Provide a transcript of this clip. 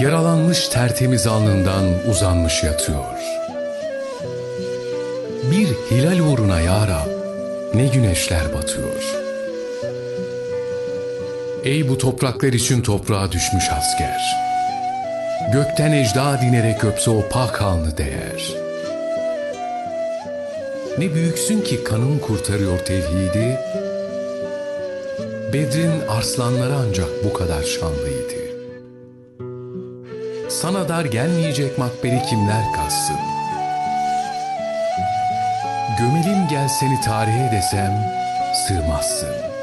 Yaralanmış tertemiz alnından uzanmış yatıyor. Bir hilal uğruna ya Rab, ne güneşler batıyor. Ey bu topraklar için toprağa düşmüş asker. Gökten ecda dinerek öpse o pak alnı değer. Ne büyüksün ki kanın kurtarıyor tevhidi. Bedrin arslanları ancak bu kadar şanlıydı. Sana dar gelmeyecek makberi kimler kassın? Gömelim gel seni tarihe desem sığmazsın.